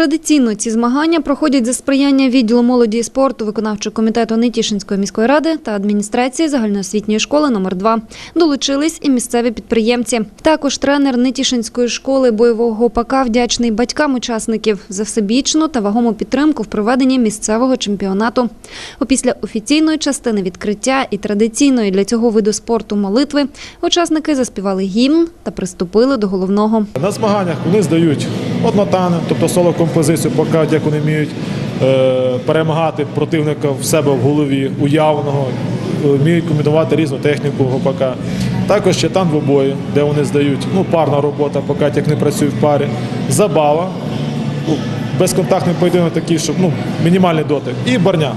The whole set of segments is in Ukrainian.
Традиційно ці змагання проходять за сприяння відділу молоді і спорту виконавчого комітету Нетішинської міської ради та адміністрації загальноосвітньої школи номер 2 Долучились і місцеві підприємці. Також тренер Нетішинської школи бойового гопака вдячний батькам учасників за всебічну та вагому підтримку в проведенні місцевого чемпіонату. Опісля офіційної частини відкриття і традиційної для цього виду спорту молитви учасники заспівали гімн та приступили до головного. На змаганнях вони здають однотани, тобто соло композицію, покажуть, як вони вміють е, перемагати противника в себе в голові, уявного, е, вміють комбінувати різну техніку гопака. Також ще тан двобої, де вони здають ну, парна робота, покажуть, як не працюють в парі, забава, ну, безконтактний поєдинок такий, щоб ну, мінімальний дотик, і барня.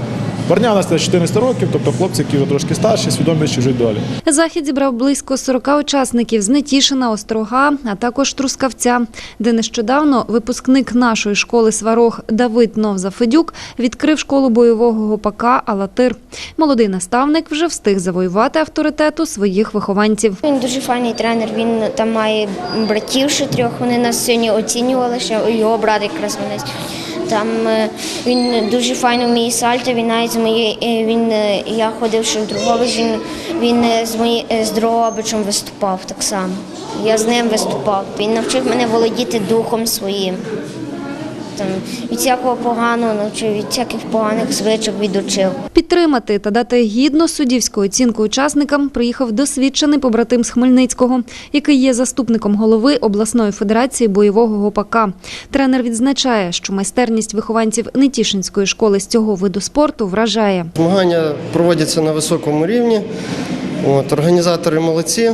Барня у нас 14 років, тобто хлопці, які вже трошки старші, свідомі чужої долі. Захід зібрав близько 40 учасників з Нетішина, Острога, а також Трускавця, де нещодавно випускник нашої школи Сварог Давид Новзафедюк відкрив школу бойового гопака Алатир. Молодий наставник вже встиг завоювати авторитету своїх вихованців. Він дуже файний тренер. Він там має братів ще трьох. Вони нас сьогодні оцінювали, ще його брат якраз мене. Там е, він дуже файно вміє сальто. Він навіть з моєї е, він е, я ходив ще в Другович, Він він з мої з Дрогобичем виступав так само. Я з ним виступав. Він навчив мене володіти духом своїм. Там від всякого поганого навчив, від всяких поганих звичок відучив. Підтримати та дати гідну суддівську оцінку учасникам приїхав досвідчений побратим з Хмельницького, який є заступником голови обласної федерації бойового гопака. Тренер відзначає, що майстерність вихованців Нетішинської школи з цього виду спорту вражає. Змагання проводяться на високому рівні. От, організатори молодці.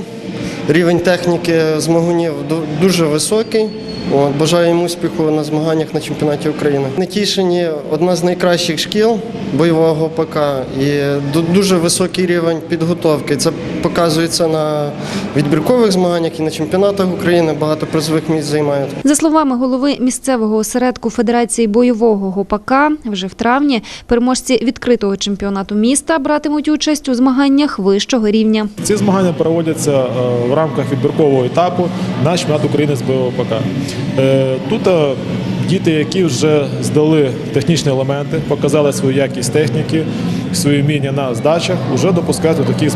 Рівень техніки змагунів ду- дуже високий. От, бажаю їм успіху на змаганнях на чемпіонаті України. Нетішині одна з найкращих шкіл бойового ПК і ду- дуже високий рівень підготовки. Це показується на відбіркових змаганнях і на чемпіонатах України. Багато призових місць займають. За словами голови місцевого осередку Федерації бойового гопака, вже в травні переможці відкритого чемпіонату міста братимуть участь у змаганнях вищого рівня. Ці змагання проводяться е, в рамках відбіркового етапу на чемпіонат України з бойового ПК. Е, Тут е, діти, які вже здали технічні елементи, показали свою якість техніки, свої вміння на здачах, вже допускають до таких.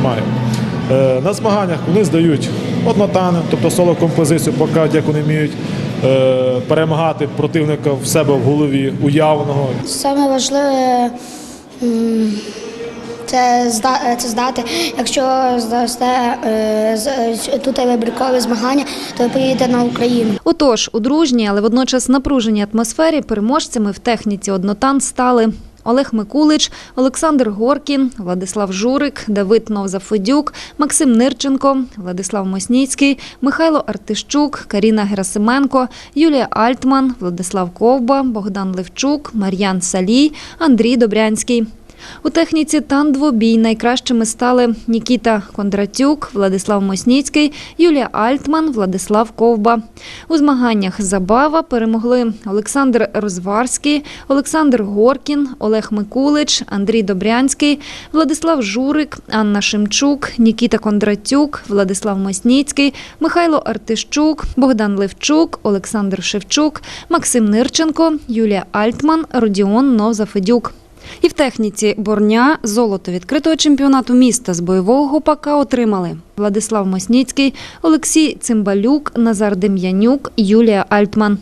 Е, На змаганнях вони здають однотани, тобто соло композицію, покажуть, як вони вміють перемагати противника в себе в голові, уявного, Саме важливе це, це здати. Якщо здасте тут вибіркові змагання, то ви поїдете на Україну. Отож, у дружній, але водночас напруженій атмосфері переможцями в техніці однотан стали Олег Микулич, Олександр Горкін, Владислав Журик, Давид Новзафедюк, Максим Нирченко, Владислав Мосніцький, Михайло Артищук, Каріна Герасименко, Юлія Альтман, Владислав Ковба, Богдан Левчук, Мар'ян Салій, Андрій Добрянський. У техніці тан-двобій найкращими стали Нікіта Кондратюк, Владислав Мосніцький, Юлія Альтман, Владислав Ковба. У змаганнях забава перемогли Олександр Розварський, Олександр Горкін, Олег Микулич, Андрій Добрянський, Владислав Журик, Анна Шимчук, Нікіта Кондратюк, Владислав Мосніцький, Михайло Артищук, Богдан Левчук, Олександр Шевчук, Максим Нирченко, Юлія Альтман, Родіон Новзафедюк. І в техніці борня золото відкритого чемпіонату міста з бойового гопака отримали Владислав Мосніцький, Олексій Цимбалюк, Назар Дем'янюк, Юлія Альтман.